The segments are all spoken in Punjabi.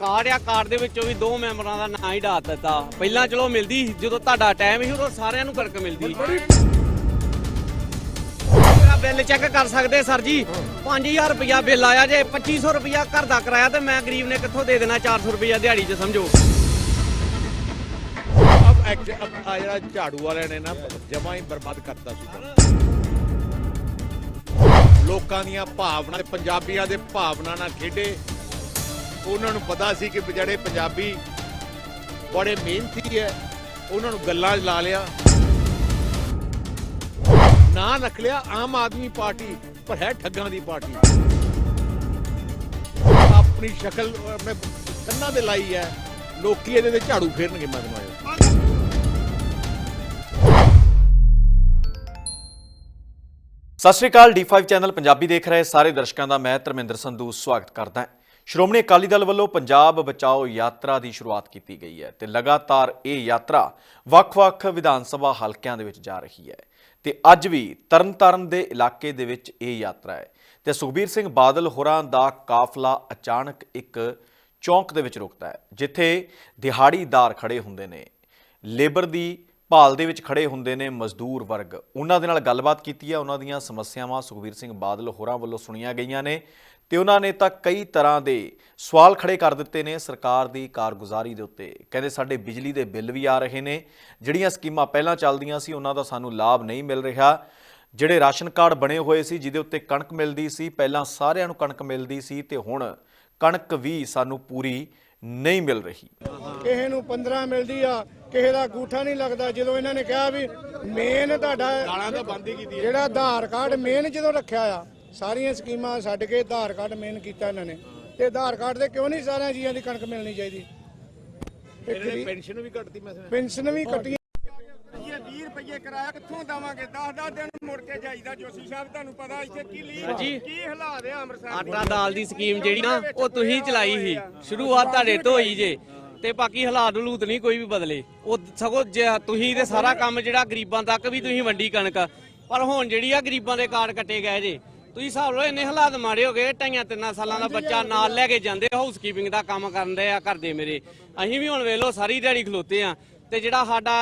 ਕਾਰਡ ਆ, ਕਾਰਡ ਦੇ ਵਿੱਚੋਂ ਵੀ ਦੋ ਮੈਂਬਰਾਂ ਦਾ ਨਾਂ ਹੀ ਢਾਤ ਦਿੱਤਾ। ਪਹਿਲਾਂ ਚਲੋ ਮਿਲਦੀ ਜਦੋਂ ਤੁਹਾਡਾ ਟਾਈਮ ਸੀ, ਉਦੋਂ ਸਾਰਿਆਂ ਨੂੰ ਕਣਕ ਮਿਲਦੀ ਮੇਰਾ ਬਿੱਲ ਚੈੱਕ ਕਰ ਸਕਦੇ ਸਰ ਜੀ। 5000 ਰੁਪਇਆ ਬਿੱਲ ਆਇਆ ਜੇ 2500 ਰੁਪਇਆ ਘਰ ਦਾ ਕਿਰਾਇਆ ਤੇ ਮੈਂ ਗਰੀਬ ਨੇ ਕਿੱਥੋਂ ਦੇ ਦੇਣਾ 400 ਰੁਪਇਆ ਦਿਹਾੜੀ 'ਚ, ਸਮਝੋ। ਅਬ ਐਕਟ ਆ ਜਿਹੜਾ ਝਾੜੂ ਵਾਲਿਆਂ ਨੇ ਨਾ, ਜਮਾ ਹੀ ਬਰਬਾਦ ਕਰਤਾ ਸੀ। ਲੋਕਾਂ ਦੀਆਂ ਭਾਵਨਾ, ਪੰਜਾਬੀਆਂ ਦੇ ਭਾਵਨਾ ਨਾਲ ਖੇਡੇ। ਉਹਨਾਂ ਨੂੰ ਪਤਾ ਸੀ ਕਿ ਜਿਹੜੇ ਪੰਜਾਬੀ ਬੜੇ ਮਿਹਨਤੀ ਹੈ ਉਹਨਾਂ ਨੂੰ ਗੱਲਾਂ 'ਚ ਲਾ ਲਿਆ। ਨਾਂ ਰੱਖ ਲਿਆ ਆਮ ਆਦਮੀ ਪਾਰਟੀ, ਪਰ ਹੈ ਠੱਗਾਂ ਦੀ ਪਾਰਟੀ। ਆਪਣੀ ਸ਼ਕਲ, ਆਪਣੇ ਕੰਨਾਂ ਦੇ ਲਾਈ ਹੈ ਲੋਕੀ ਇਹਦੇ ਤੇ ਝਾੜੂ ਫੇਰਨਗੇ ਮੈਂ ਤੁਹਾਨੂੰ ਸਤਿ ਸ਼੍ਰੀ ਅਕਾਲ D5 ਚੈਨਲ ਪੰਜਾਬੀ ਦੇਖ ਰਹੇ ਸਾਰੇ ਦਰਸ਼ਕਾਂ ਦਾ, ਮੈਂ ਧਰਮਿੰਦਰ ਸੰਧੂ, ਸਵਾਗਤ ਕਰਦਾ ਹਾਂ। ਸ਼੍ਰੋਮਣੀ ਅਕਾਲੀ ਦਲ ਵੱਲੋਂ ਪੰਜਾਬ ਬਚਾਓ ਯਾਤਰਾ ਦੀ ਸ਼ੁਰੂਆਤ ਕੀਤੀ ਗਈ ਹੈ ਤੇ ਲਗਾਤਾਰ ਇਹ ਯਾਤਰਾ ਵੱਖ-ਵੱਖ ਵਿਧਾਨ ਸਭਾ ਹਲਕਿਆਂ ਦੇ ਵਿੱਚ ਜਾ ਰਹੀ ਹੈ ਤੇ ਅੱਜ ਵੀ ਤਰਨਤਾਰਨ ਦੇ ਇਲਾਕੇ ਦੇ ਵਿੱਚ ਇਹ ਯਾਤਰਾ ਹੈ ਤੇ ਸੁਖਬੀਰ ਸਿੰਘ ਬਾਦਲ ਹੋਰਾਂ ਦਾ ਕਾਫਲਾ ਅਚਾਨਕ ਇੱਕ ਚੌਂਕ ਦੇ ਵਿੱਚ ਰੁਕਦਾ ਹੈ, ਜਿੱਥੇ ਦਿਹਾੜੀਦਾਰ ਖੜੇ ਹੁੰਦੇ ਨੇ। ਲੇਬਰ ਦੀ ਭਾਲ ਦੇ ਵਿੱਚ ਖੜੇ ਹੁੰਦੇ ਨੇ ਮਜ਼ਦੂਰ ਵਰਗ। ਉਹਨਾਂ ਦੇ ਨਾਲ ਗੱਲਬਾਤ ਕੀਤੀ ਹੈ। ਉਹਨਾਂ ਦੀਆਂ ਸਮੱਸਿਆਵਾਂ ਸੁਖਬੀਰ ਸਿੰਘ ਬਾਦਲ ਹੋਰਾਂ ਵੱਲੋਂ ਸੁਣੀਆਂ ਗਈਆਂ ਨੇ। ਤੇ ਉਹਨਾਂ ਨੇ ਤਾਂ ਕਈ ਤਰ੍ਹਾਂ ਦੇ ਸਵਾਲ ਖੜੇ ਕਰ ਦਿੱਤੇ ਨੇ ਸਰਕਾਰ ਦੀ ਕਾਰਗੁਜ਼ਾਰੀ ਦੇ ਉੱਤੇ। ਕਹਿੰਦੇ ਸਾਡੇ ਬਿਜਲੀ ਦੇ ਬਿੱਲ ਵੀ ਆ ਰਹੇ ਨੇ। ਜਿਹੜੀਆਂ ਸਕੀਮਾਂ ਪਹਿਲਾਂ ਚੱਲਦੀਆਂ ਸੀ ਉਹਨਾਂ ਦਾ ਸਾਨੂੰ ਲਾਭ ਨਹੀਂ ਮਿਲ ਰਿਹਾ। ਜਿਹੜੇ ਰਾਸ਼ਨ ਕਾਰਡ ਬਣੇ ਹੋਏ ਸੀ ਜਿਹਦੇ ਉੱਤੇ ਕਣਕ ਮਿਲਦੀ ਸੀ ਪਹਿਲਾਂ ਸਾਰਿਆਂ ਨੂੰ ਕਣਕ ਮਿਲਦੀ ਸੀ ਤੇ ਹੁਣ ਕਣਕ ਵੀ ਸਾਨੂੰ ਪੂਰੀ ਨਹੀਂ ਮਿਲ ਰਹੀ। ਕਿਸੇ ਨੂੰ 15 ਮਿਲਦੀ ਆ ਕਿਸੇ ਦਾ ਗੂਠਾ ਨਹੀਂ ਲੱਗਦਾ। ਜਦੋਂ ਇਹਨਾਂ ਨੇ ਕਿਹਾ ਵੀ ਮੇਨ ਤੁਹਾਡਾ ਗਾਲਾਂ ਤਾਂ ਬੰਦ ਹੀ ਕੀਤੀ ਜਿਹੜਾ ਆਧਾਰ ਕਾਰਡ ਮੇਨ ਜਦੋਂ ਰੱਖਿਆ ਆ ਸਾਰੀਆਂ ਸਕੀਮਾਂ ਛੱਡ ਕੇ ਆਧਾਰ ਕਾਰਡ ਮੇਨ ਕੀਤਾ ਇਹਨਾਂ ਨੇ। ਤੇ ਆਧਾਰ ਕਾਰਡ ਤੇ ਕਿਉਂ ਨਹੀਂ ਸਾਰਿਆਂ ਜੀਆਂ ਦੀ ਕਣਕ ਮਿਲਣੀ ਚਾਹੀਦੀ? ਇਹਨਾਂ ਨੇ ਪੈਨਸ਼ਨ ਵੀ ਕੱਟਤੀ ਮੈਂ ਸੁਣਿਆ। ਪੈਨਸ਼ਨ ਵੀ ਕੱਟੀ ਇਹ 20 ਰੁਪਏ ਕਿਰਾਇਆ ਕਿੱਥੋਂ ਦਵਾਂਗੇ? 10-10 ਦਿਨ ਮੁੜ ਕੇ ਜਾਈਦਾ ਜੋਸ਼ੀ ਸਾਹਿਬ ਤੁਹਾਨੂੰ ਪਤਾ ਇੱਥੇ ਕੀ ਲੀ। ਕੀ ਹਾਲਾਤ ਆ ਅੰਮ੍ਰਿਤਸਰ ਦੇ? ਆਟਾ ਦਾਲ ਦੀ ਸਕੀਮ ਜਿਹੜੀ ਨਾ ਉਹ ਤੁਸੀਂ ਚਲਾਈ ਸੀ। ਸ਼ੁਰੂਆਤ ਤੁਹਾਡੇ ਤੋਂ ਹੋਈ ਜੇ। ਤੇ ਬਾਕੀ ਹਾਲਾਤ ਹਲੂਤ ਨਹੀਂ ਕੋਈ ਵੀ ਬਦਲੇ। ਉਹ ਸਗੋਂ ਜੇ ਤੁਸੀਂ ਤੇ ਸਾਰਾ ਕੰਮ ਜਿਹੜਾ ਗਰੀਬਾਂ ਤੱਕ ਵੀ ਤੁਸੀਂ ਵੰਡੀ ਕਣਕ ਪਰ ਹੁਣ ਜਿਹੜੀ ਆ ਗਰੀਬਾਂ ਦੇ ਕਾਰਡ ਕੱਟੇ ਗਏ ਜੇ। ਤੁਸੀਂ ਹਿਸਾਬ ਲਓ ਇੰਨੇ ਹਾਲਾਤ ਮਾੜੇ ਹੋ ਗਏ ਢਾਈਆਂ ਤਿੰਨਾਂ ਸਾਲਾਂ ਦਾ ਬੱਚਾ ਨਾਲ ਲੈ ਕੇ ਜਾਂਦੇ ਹਾਊਸ ਕੀਪਿੰਗ ਦਾ ਕੰਮ ਕਰਦੇ ਆ ਘਰ ਦੇ ਮੇਰੇ। ਅਸੀਂ ਵੀ ਹੁਣ ਵੇਖ ਲਓ ਸਾਰੀ ਦਿਹਾੜੀ ਖਲੋਤੇ ਆ। ਤੇ ਜਿਹੜਾ ਸਾਡਾ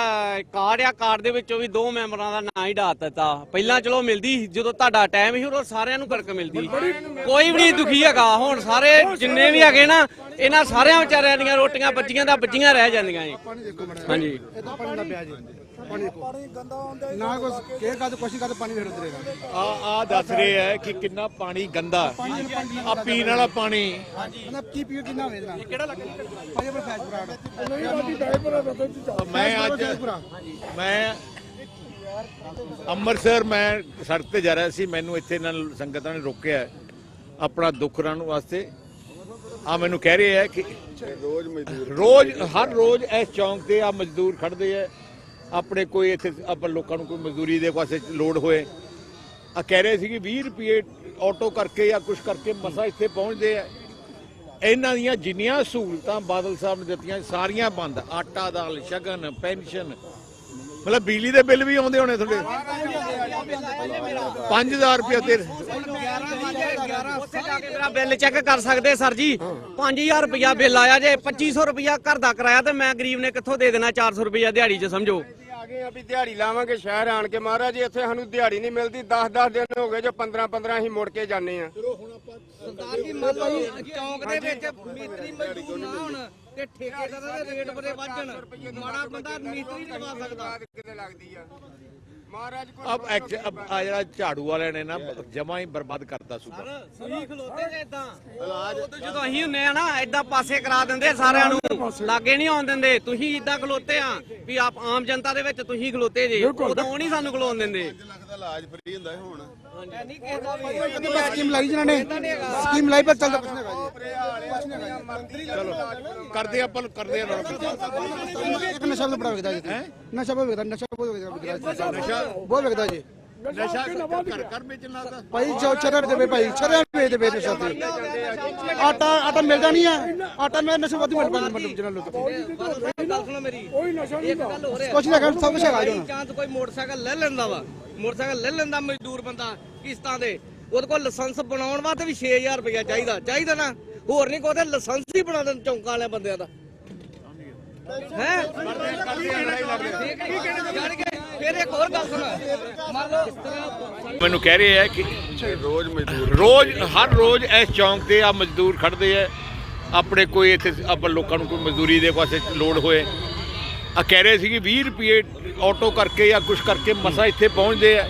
ਕਾਰਡ ਆ ਕਾਰਡ ਦੇ ਵਿੱਚੋਂ ਵੀ ਦੋ ਮੈਂਬਰਾਂ ਦਾ ਨਾਂ ਹੀ ਢਾਤ ਦਿੱਤਾ। ਪਹਿਲਾਂ ਚਲੋ ਮਿਲਦੀ ਸੀ, ਜਦੋਂ ਤੁਹਾਡਾ ਟਾਈਮ ਸੀ ਉਦੋਂ ਸਾਰਿਆਂ ਨੂੰ ਕਣਕ ਮਿਲਦੀ ਕੋਈ ਵੀ ਨਹੀਂ ਦੁਖੀ ਹੈਗਾ। ਹੁਣ ਸਾਰੇ ਜਿੰਨੇ ਵੀ ਹੈਗੇ ਨਾ ਇਹਨਾਂ ਸਾਰਿਆਂ ਵਿਚਾਰਿਆਂ ਦੀਆਂ ਰੋਟੀਆਂ ਬੱਚੀਆਂ ਦਾ ਬੱਚੀਆਂ ਰਹਿ ਜਾਂਦੀਆਂ ਜੀ। ਹਾਂਜੀ। ਨਾ ਕੁਛ ਕੇ ਕਦ ਕੁਛ ਕਦ ਪਾਣੀ ਫੇਰ ਉਤਰੇਗਾ ਆ ਆ ਦੱਸ ਰਹੇ ਹੈ ਕਿ ਕਿੰਨਾ ਪਾਣੀ ਗੰਦਾ। ਆ ਪੀਣ ਵਾਲਾ ਪਾਣੀ। ਮਤਲਬ ਕੀ ਪੀਓ ਕਿੰਨਾ ਵੇਚਣਾ ਕਿਹੜਾ ਲੱਗਦਾ ਭਾਈ ਪਰ ਫੈਜ ਬਰਾੜ। ਨਹੀਂ ਬਾਜੀ ਡਾਈਪਰ ਮੈਂ ਅੱਜ ਮੈਂ ਅੰਮ੍ਰਿਤਸਰ ਮੈਂ ਸੜਕ ਤੇ ਜਾ ਰਿਹਾ ਸੀ ਮੈਨੂੰ ਇੱਥੇ ਨਾਲ ਸੰਗਤਾਂ ਨੇ ਰੋਕਿਆ ਹੈ, ਆਪਣਾ ਦੁੱਖ ਰਹਿਣ ਵਾਸਤੇ। ਆ ਮੈਨੂੰ ਕਹਿ ਰਹੇ ਹੈ ਕਿ ਰੋਜ਼ ਮਜ਼ਦੂਰ ਰੋਜ਼ ਹਰ ਰੋਜ਼ ਇਸ ਚੌਂਕ ਤੇ ਆ ਮਜ਼ਦੂਰ ਖੜਦੇ ਆ ਆਪਣੇ ਕੋਈ ਇੱਥੇ ਆਪਾਂ ਲੋਕਾਂ ਨੂੰ ਕੋਈ ਮਜ਼ਦੂਰੀ ਦੇ ਪਾਸੇ ਲੋੜ ਹੋਏ। ਆ ਕਹਿ ਰਹੇ ਸੀ ਕਿ 20 ਰੁਪਏ ਆਟੋ ਕਰਕੇ ਜਾਂ ਕੁਝ ਕਰਕੇ ਮਸਾ ਇੱਥੇ ਪਹੁੰਚਦੇ ਆ। ਇਹਨਾਂ ਦੀਆਂ ਜਿੰਨੀਆਂ ਸਹੂਲਤਾਂ ਬਾਦਲ ਸਾਹਿਬ ਨੇ ਦਿੱਤੀਆਂ, ਸਾਰੀਆਂ ਬੰਦ। ਆਟਾ ਦਾਲ, ਸ਼ਗਨ, ਪੈਨਸ਼ਨ। ਮਤਲਬ ਬਿਜਲੀ ਦੇ ਬਿੱਲ ਵੀ ਆਉਂਦੇ ਹੋਣੇ ਤੁਹਾਡੇ? 5000 ਰੁਪਏ ਤੇ ਉੱਥੇ ਜਾ ਕੇ ਮੇਰਾ ਬਿੱਲ ਚੈੱਕ ਕਰ ਸਕਦੇ ਸਰ ਜੀ। 5000 ਰੁਪਇਆ ਬਿੱਲ ਆਇਆ ਜੇ 2500 ਰੁਪਇਆ ਘਰ ਦਾ ਕਿਰਾਇਆ ਤੇ ਮੈਂ ਗਰੀਬ ਨੇ ਕਿੱਥੋਂ ਦੇ ਦੇਣਾ 400 ਰੁਪਇਆ ਦਿਹਾੜੀ 'ਚ, ਸਮਝੋ। ਗਏ ਆ ਵੀ ਦਿਹਾੜੀ ਲਾਵਾਂਗੇ ਸ਼ਹਿਰ ਆਣ ਕੇ। ਮਹਾਰਾਜ ਜੀ ਇੱਥੇ ਸਾਨੂੰ ਦਿਹਾੜੀ ਨਹੀਂ ਮਿਲਦੀ। 10-10 ਦਿਨ ਹੋ ਗਏ ਜੋ 15-15 ਅਸੀਂ ਮੁੜ ਕੇ ਜਾਂਦੇ ਆ। ਸਰਦਾਰ ਜੀ ਮੰਨ ਲਓ ਚੌਂਕ ਦੇ ਵਿੱਚ ਮਿਸਤਰੀ ਮਜ਼ਦੂਰ ਨਾ ਹੋਣ ਤੇ ਠੇਕੇਦਾਰਾਂ ਦੇ ਰੇਟ ਬੜੇ ਵੱਜਣ ਮਾੜਾ ਬੰਦਾ ਮਿਸਤਰੀ ਨਹੀਂ ਲਵਾ ਸਕਦਾ। ਕਿਤੇ ਲੱਗਦੀ ਆ। ਮਹਾਰਾਜ ਅਬ ਐਕਟ ਅਬ ਆ ਜਿਹੜਾ ਝਾੜੂ ਵਾਲਿਆਂ ਨੇ ਨਾ ਜਮਾ ਹੀ ਬਰਬਾਦ ਕਰਤਾ ਸੂਬਾ। ਤੁਸੀਂ ਖਲੋਤੇ ਜੇ ਇਦਾਂ ਉਦੋਂ ਜਦੋਂ ਅਸੀਂ ਹੁੰਨੇ ਆ ਨਾ ਇਦਾਂ ਪਾਸੇ ਕਰਾ ਦਿੰਦੇ ਸਾਰਿਆਂ ਨੂੰ। ਲਾਗੇ ਨਹੀਂ ਆਉਣ ਦਿੰਦੇ। ਤੁਸੀਂ ਇਦਾਂ ਖਲੋਤੇ ਆ ਵੀ ਆਪ ਆਮ ਜਨਤਾ ਦੇ ਵਿੱਚ ਤੁਸੀਂ ਖਲੋਤੇ ਜੇ। ਉਦੋਂ ਨਹੀਂ ਸਾਨੂੰ ਖਲੋਣ ਦਿੰਦੇ। ਸਕੀਮ ਲਾਈ ਜਿਨ੍ਹਾਂ ਨੇ। ਸਕੀਮ ਲਾਈ ਪਰ ਚੱਲਦਾ ਕੁਛ ਨਹੀਂ ਚਲੋ। ਕਰਦੇ ਆਪਾਂ ਕਰਦੇ ਆ ਨਾਲ। ਇੱਕ ਨਸ਼ਾ ਵੀ ਬੜਾ ਵਿਕਦਾ ਜੀ। ਨਸ਼ਾ ਬਹੁਤ ਵਿਕਦਾ ਨਸ਼ਾ ਬਹੁਤ ਵਿਕਦਾ ਨਸ਼ਾ? ਬਹੁਤ ਵਿਕਦਾ ਜੀ। ਨਸ਼ਾ ਘਰ ਘਰ ਭਾਈ ਜੋ ਚਰੜ ਦੇਵੇ ਭਾਈ ਚਰੜ ਵੇਚ ਦੇਵੇ ਨਸ਼ਾ ਤੇ ਆਟਾ ਆਟਾ ਮਿਲਦਾ ਨਹੀਂ ਹੈ ਆਟਾ ਮੈਂ ਨਸ਼ਾ ਵੱਧ ਮਿਲ ਪੈਂਦਾ ਮਤਲਬ ਜਿਹਨਾਂ ਲੋਕ ਗੱਲ ਸੁਣੋ ਮੇਰੀ। ਇੱਕ ਗੱਲ ਹੋ ਰਿਹਾ। ਕੁਛ ਨਹੀਂ ਹੈਗਾ, ਸਭ ਕੁਛ ਹੈਗਾ ਜੀ। ਚਾਂਸ ਕੋਈ ਮੋਟਰਸਾਈਕਲ ਲੈ ਲੈਂਦਾ ਵਾ। ਮੋਟਰਸਾਈਕਲ ਲੈ ਲੈਂਦਾ ਮਜ਼ਦੂਰ ਬੰਦਾ ਕਿਸ਼ਤਾਂ ਦੇ। ਉਹਦੇ ਕੋਲ ਲਾਇਸੈਂਸ ਬਣਾਉਣ ਵਾਸਤੇ ਵੀ 6000 ਰੁਪਇਆ ਚਾਹੀਦਾ। ਚਾਹੀਦਾ ਨਾ। ਹੋਰ ਨਹੀਂ ਕੋਈ ਲਾਇਸੈਂਸ ਹੀ ਬਣਾ ਦੇਣ ਚੌਂਕਾਂ ਵਾਲੇ ਬੰਦਿਆਂ ਦਾ। ਹੈ ਫਿਰ ਇੱਕ ਹੋਰ ਗੱਲ ਸੁਣ। ਮੰਨ ਲਓ ਮੈਨੂੰ ਕਹਿ ਰਹੇ ਆ ਕਿ ਰੋਜ਼ ਮਜ਼ਦੂਰ ਰੋਜ਼ ਹਰ ਰੋਜ਼ ਇਸ ਚੌਂਕ ਤੇ ਆ ਮਜ਼ਦੂਰ ਖੜਦੇ ਆ। ਆਪਣੇ ਕੋਈ ਇੱਥੇ ਆਪਾਂ ਲੋਕਾਂ ਨੂੰ ਕੋਈ ਮਜ਼ਦੂਰੀ ਦੇ ਪਾਸੇ ਲੋਡ ਹੋਏ। ਆ ਕਹਿ ਰਹੇ ਸੀ ਕਿ 20 ਰੁਪਏ ਆਟੋ ਕਰਕੇ ਜਾਂ ਕੁਝ ਕਰਕੇ ਮਸਾ ਇੱਥੇ ਪਹੁੰਚਦੇ ਆ।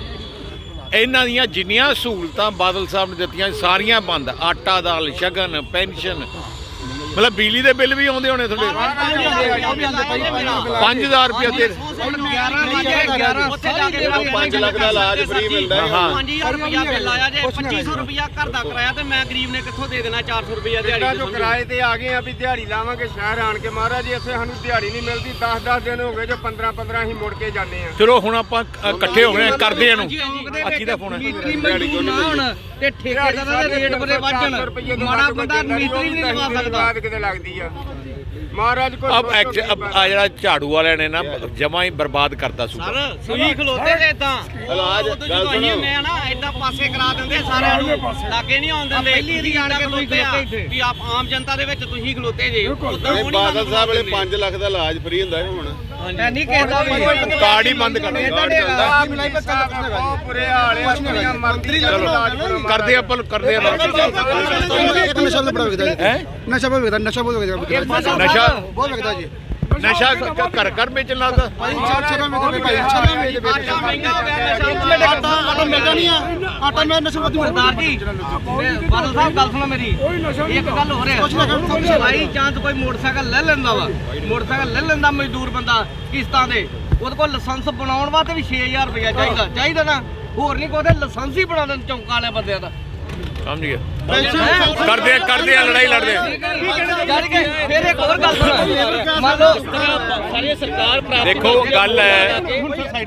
ਇਹਨਾਂ ਦੀਆਂ ਜਿੰਨੀਆਂ ਸਹੂਲਤਾਂ ਬਾਦਲ ਸਾਹਿਬ ਨੇ ਦਿੱਤੀਆਂ ਸਾਰੀਆਂ ਬੰਦ ਆਟਾ ਦਾਲ ਸ਼ਗਨ ਪੈਨਸ਼ਨ ਮਤਲਬ ਬਿਜਲੀ ਦੇ ਬਿੱਲ ਵੀ ਆਉਂਦੇ ਹੋਣੇ ਤੁਹਾਡੇ? 5000 ਰੁਪਏ ਤੇ 5 ਲੱਖ ਦਾ ਇਲਾਜ ਫ੍ਰੀ ਮਿਲਦਾ ਹਾਂ। 5000 ਰੁਪਇਆ ਬਿੱਲ ਆਇਆ ਜੇ 2500 ਰੁਪਇਆ ਘਰ ਦਾ ਕਰਾਇਆ ਤੇ ਮੈਂ ਗਰੀਬ ਨੇ ਕਿੱਥੋਂ ਦੇ ਦੇਣਾ 400 ਰੁਪਇਆ ਜਿਹੜਾ ਦਿਹਾੜੀ ਜੋ ਕਿਰਾਏ ਤੇ ਆ ਗਏ ਆ ਵੀ ਦਿਹਾੜੀ ਲਾਵਾਂਗੇ ਸ਼ਹਿਰ ਆਣ ਕੇ ਮਹਾਰਾਜ ਜੀ ਇੱਥੇ ਸਾਨੂੰ ਦਿਹਾੜੀ ਨਹੀਂ ਮਿਲਦੀ। 10-10 ਦਿਨ ਹੋ ਗਏ ਜੋ 15-15 ਅਸੀਂ ਮੁੜ ਕੇ ਜਾਂਦੇ ਆ। ਚਲੋ ਹੁਣ ਆਪਾਂ ਇਕੱਠੇ ਹੋ ਗਏ ਆ, ਕਰਦੇ ਆ ਇਹਨੂੰ। ਚੌਂਕ ਦੇ ਫੋਨ ਹੈ। ਮੀਟਰੀ ਮਜ਼ਦੂਰ ਨਾ ਹੋਣ ਤੇ ਠੇਕੇਦਾਰਾਂ ਦੇ ਰੇਟ ਬੜੇ ਵੱਜਣ ਮਾੜਾ ਬੰਦਾ ਮੀਟਰੀ ਨਹੀਂ ਲਵਾ ਸਕਦਾ। ਕਿਤੇ ਲੱਗਦੀ ਆ। ਮਹਾਰਾਜ ਕੋਈ ਅਬ ਐਕਚ ਅਬ ਆ ਜਿਹੜਾ ਝਾੜੂ ਵਾਲਿਆਂ ਨੇ ਨਾ ਜਮਾ ਹੀ ਬਰਬਾਦ ਕਰਤਾ ਸੂਬਾ। ਸਰ ਤੁਸੀਂ ਖਲੋਤੇ ਜੇ ਇਦਾਂ ਇਲਾਜ ਗੱਲ ਸੁਣੋ। ਮੈਂ ਨਾ ਏਦਾਂ ਪਾਸੇ ਕਰਾ ਦਿੰਦੇ ਸਾਰਿਆਂ ਨੂੰ। ਲਾਗੇ ਨਹੀਂ ਆਉਣ ਦਿੰਦੇ। ਪਹਿਲੀ ਵਾਰੀ ਆਣ ਕੇ ਖਲੋਤੇ ਆ ਵੀ ਆਪ ਆਮ ਜਨਤਾ ਦੇ ਵਿੱਚ ਤੁਸੀਂ ਖਲੋਤੇ ਜੇ। ਉਦਾਂ ਬਾਦਲ ਸਾਹਿਬ ਵਾਲੇ 5 ਲੱਖ ਦਾ ਇਲਾਜ ਫ੍ਰੀ ਹੁੰਦਾ ਹੈ ਹੁਣ। ਐ ਨਹੀਂ ਕਹਿਦਾ ਵੀ ਕਾਰਡ ਹੀ ਬੰਦ ਕਰ। ਦਿਓ। ਬੁਰੇ ਹਾਲ ਆਪਣੀਆਂ ਕਰਦੇ ਆਪਾਂ ਕਰਦੇ ਆ ਇੱਕ ਨਸ਼ਾ ਵਿਕਦਾ ਹੈ? ਨਸ਼ਾ ਬਹੁਤ ਵਿਕਦਾ ਨਸ਼ਾ ਬਹੁਤ ਵਿਕਦਾ ਨਸ਼ਾ? ਬਹੁਤ ਵਿਕਦਾ ਜੀ। ਨਸ਼ਾ ਘਰ ਘਰ ਵੇਚਣ ਲੱਗਦਾ ਛੱਲਾ ਵੇਚਦੇ ਭਾਈ ਛੱਲਾ ਵੇਚਦੇ ਆਟਾ ਮਹਿੰਗਾ ਹੋ ਗਿਆ ਨਸ਼ਾ ਆਟਾ ਆਟਾ ਮਿਲਦਾ ਨਹੀਂ ਆ। ਆਟਾ ਮੈਂ ਨਸ਼ਾ ਵਧੂ ਸਰਦਾਰ ਜੀ ਬਾਦਲ ਸਾਹਿਬ ਗੱਲ ਸੁਣੋ ਮੇਰੀ। ਇੱਕ ਗੱਲ ਹੋ। ਰਿਹਾ ਭਾਈ ਚਾਂਸ ਕੋਈ ਮੋਟਰਸਾਈਕਲ ਲੈ ਲੈਂਦਾ ਵਾ। ਮੋਟਰਸਾਈਕਲ ਲੈ ਲੈਂਦਾ ਮਜ਼ਦੂਰ ਬੰਦਾ ਕਿਸ਼ਤਾਂ ਦੇ। ਉਹਦੇ ਕੋਲ ਲਾਇਸੈਂਸ ਬਣਾਉਣ ਵਾਸਤੇ ਵੀ 6000 ਰੁਪਇਆ ਚਾਹੀਦਾ। ਚਾਹੀਦਾ ਨਾ। ਹੋਰ ਨਹੀਂ ਕੋਈ ਲਾਇਸੈਂਸ ਹੀ ਬਣਾ ਦੇਣ ਚੌਂਕਾਂ ਵਾਲੇ ਬੰਦਿਆਂ ਦਾ। ਸਮਝ ਗਿਆ। ਕਰਦੇ ਆ ਕਰਦੇ ਆ, ਲੜਾਈ ਲੜਦੇ ਜੜ ਕੇ ਫਿਰ ਇੱਕ ਹੋਰ ਗੱਲ ਸੁਣ ਮੰਨ ਲਓ ਸਾਰੀ ਸਰਕਾਰ ਪ੍ਰਾਪਤ ਦੇਖੋ, ਗੱਲ ਹੈ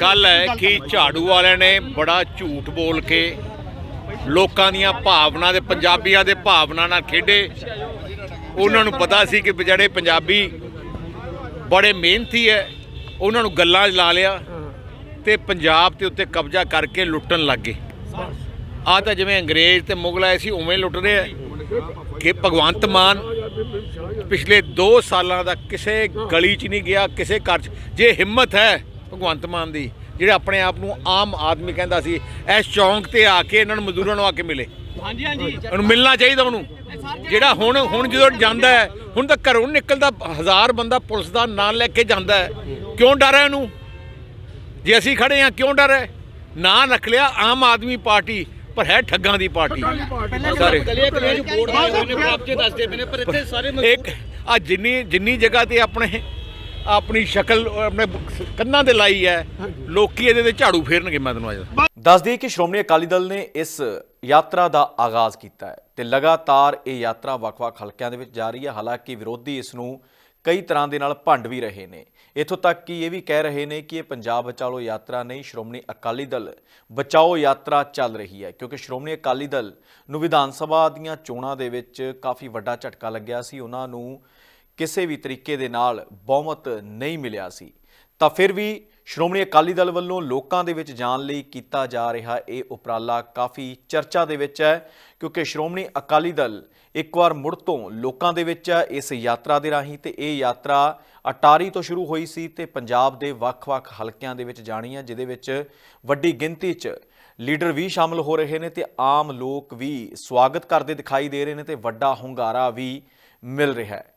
ਗੱਲ ਹੈ ਕਿ ਝਾੜੂ ਵਾਲਿਆਂ ਨੇ ਬੜਾ ਝੂਠ ਬੋਲ ਕੇ ਲੋਕਾਂ ਦੀਆਂ ਭਾਵਨਾ ਦੇ, ਪੰਜਾਬੀਆਂ ਦੇ ਭਾਵਨਾ ਨਾਲ ਖੇਡੇ। ਉਹਨਾਂ ਨੂੰ ਪਤਾ ਸੀ ਕਿ ਜਿਹੜੇ ਪੰਜਾਬੀ ਬੜੇ ਮਿਹਨਤੀ ਹੈ ਉਹਨਾਂ ਨੂੰ ਗੱਲਾਂ 'ਚ ਲਾ ਲਿਆ ਤੇ ਪੰਜਾਬ ਦੇ ਉੱਤੇ ਕਬਜ਼ਾ ਕਰਕੇ ਲੁੱਟਣ ਲੱਗ ਗਏ। ਆ ਤਾਂ ਜਿਵੇਂ ਅੰਗਰੇਜ਼ ਤੇ ਮੁਗਲ ਆਏ ਸੀ ਉਵੇਂ ਲੁੱਟ ਰਹੇ ਆ। ਕਿ ਭਗਵੰਤ ਮਾਨ ਪਿਛਲੇ 2 ਸਾਲਾਂ ਦਾ ਕਿਸੇ ਗਲੀ 'ਚ ਨਹੀਂ ਗਿਆ ਕਿਸੇ ਘਰ 'ਚ। ਜੇ ਹਿੰਮਤ ਹੈ ਭਗਵੰਤ ਮਾਨ ਦੀ ਜਿਹੜੇ ਆਪਣੇ ਆਪ ਨੂੰ ਆਮ ਆਦਮੀ ਕਹਿੰਦਾ ਸੀ ਇਸ ਚੌਂਕ ਤੇ ਆ ਕੇ ਇਹਨਾਂ ਨੂੰ ਮਜ਼ਦੂਰਾਂ ਨੂੰ ਆ ਕੇ ਮਿਲੇ। ਹਾਂਜੀ ਹਾਂਜੀ। ਉਹਨੂੰ ਮਿਲਣਾ ਚਾਹੀਦਾ ਉਹਨੂੰ। ਜਿਹੜਾ ਹੁਣ ਹੁਣ ਜਦੋਂ ਜਾਂਦਾ ਹੈ ਹੁਣ ਤਾਂ ਘਰੋਂ ਨਿਕਲਦਾ ਹਜ਼ਾਰ ਬੰਦਾ ਪੁਲਿਸ ਦਾ ਨਾਂ ਲੈ ਕੇ ਜਾਂਦਾ ਹੈ। ਕਿਉਂ ਡਰ ਹੈ ਇਹਨੂੰ? ਜੇ ਅਸੀਂ ਖੜੇ ਆ ਕਿਉਂ ਡਰ ਹੈ? ਨਾਂ ਰੱਖ ਲਿਆ ਆਮ ਆਦਮੀ ਪਾਰਟੀ। ਪਰ ਹੈ ਠੱਗਾਂ ਦੀ ਪਾਰਟੀ। ਸਾਰੇ ਗਲੀਆਂ ਗਲੀਆਂ ਚ ਬੋਰਡ ਲਾਏ ਹੋਏ ਨੇ ਪ੍ਰਾਪਤ ਦੱਸਦੇ ਪਏ ਨੇ ਪਰ ਇੱਥੇ ਸਾਰੇ ਇੱਕ ਆ ਜਿੰਨੀ ਜਿੰਨੀ ਜਗ੍ਹਾ ਤੇ ਆਪਣੇ ਆਪਣੀ ਸ਼ਕਲ ਆਪਣੇ ਕੰਨਾਂ ਤੇ ਲਾਈ ਹੈ ਲੋਕੀ ਇਹਦੇ ਤੇ ਝਾੜੂ ਫੇਰਨਗੇ ਮੈਂ ਤੈਨੂੰ ਅੱਜ ਦੱਸ ਦਈਏ ਕਿ ਸ਼੍ਰੋਮਣੀ ਅਕਾਲੀ ਦਲ ਨੇ ਇਸ ਯਾਤਰਾ ਦਾ ਆਗਾਜ਼ ਕੀਤਾ ਹੈ ਤੇ ਲਗਾਤਾਰ ਇਹ ਯਾਤਰਾ ਵੱਖ-ਵੱਖ ਹਲਕਿਆਂ ਦੇ ਵਿੱਚ ਜਾ ਰਹੀ ਹੈ। ਹਾਲਾਂਕਿ ਵਿਰੋਧੀ ਇਸ ਨੂੰ ਕਈ ਤਰ੍ਹਾਂ ਦੇ ਨਾਲ ਭੰਡ ਵੀ ਰਹੇ ਨੇ। ਇਥੋਂ ਤੱਕ ਕਿ ਇਹ ਵੀ ਕਹਿ ਰਹੇ ਨੇ ਕਿ ਇਹ ਪੰਜਾਬ ਬਚਾਓ ਯਾਤਰਾ ਨਹੀਂ, ਸ਼੍ਰੋਮਣੀ ਅਕਾਲੀ ਦਲ ਬਚਾਓ ਯਾਤਰਾ ਚੱਲ ਰਹੀ ਹੈ। ਕਿਉਂਕਿ ਸ਼੍ਰੋਮਣੀ ਅਕਾਲੀ ਦਲ ਨੂੰ ਵਿਧਾਨ ਸਭਾ ਦੀਆਂ ਚੋਣਾਂ ਦੇ ਵਿੱਚ ਕਾਫੀ ਵੱਡਾ ਝਟਕਾ ਲੱਗਿਆ ਸੀ। ਉਹਨਾਂ ਨੂੰ ਕਿਸੇ ਵੀ ਤਰੀਕੇ ਦੇ ਨਾਲ ਬਹੁਮਤ ਨਹੀਂ ਮਿਲਿਆ ਸੀ। ਤਾਂ ਫਿਰ ਵੀ ਸ਼੍ਰੋਮਣੀ ਅਕਾਲੀ ਦਲ ਵੱਲੋਂ ਲੋਕਾਂ ਦੇ ਵਿੱਚ ਜਾਣ ਲਈ ਕੀਤਾ ਜਾ ਰਿਹਾ ਇਹ ਉਪਰਾਲਾ ਕਾਫੀ ਚਰਚਾ ਦੇ ਵਿੱਚ ਹੈ, ਕਿਉਂਕਿ ਸ਼੍ਰੋਮਣੀ ਅਕਾਲੀ ਦਲ ਇੱਕ ਵਾਰ ਮੁੜ ਤੋਂ ਲੋਕਾਂ ਦੇ ਵਿੱਚ ਹੈ, ਇਸ ਯਾਤਰਾ ਦੇ ਰਾਹੀਂ ਤੇ ਇਹ ਯਾਤਰਾ ਅਟਾਰੀ ਤੋਂ ਸ਼ੁਰੂ ਹੋਈ ਸੀ ਤੇ ਪੰਜਾਬ ਦੇ ਵੱਖ-ਵੱਖ ਹਲਕਿਆਂ ਦੇ ਵਿੱਚ ਜਾਣੀ ਹੈ, ਜਿਹਦੇ ਵਿੱਚ ਵੱਡੀ ਗਿਣਤੀ 'ਚ ਲੀਡਰ ਵੀ ਸ਼ਾਮਲ ਹੋ ਰਹੇ ਨੇ ਤੇ ਆਮ ਲੋਕ ਵੀ ਸਵਾਗਤ ਕਰਦੇ ਦਿਖਾਈ ਦੇ ਰਹੇ ਨੇ ਤੇ ਵੱਡਾ ਹੁੰਗਾਰਾ ਵੀ ਮਿਲ ਰਿਹਾ ਹੈ।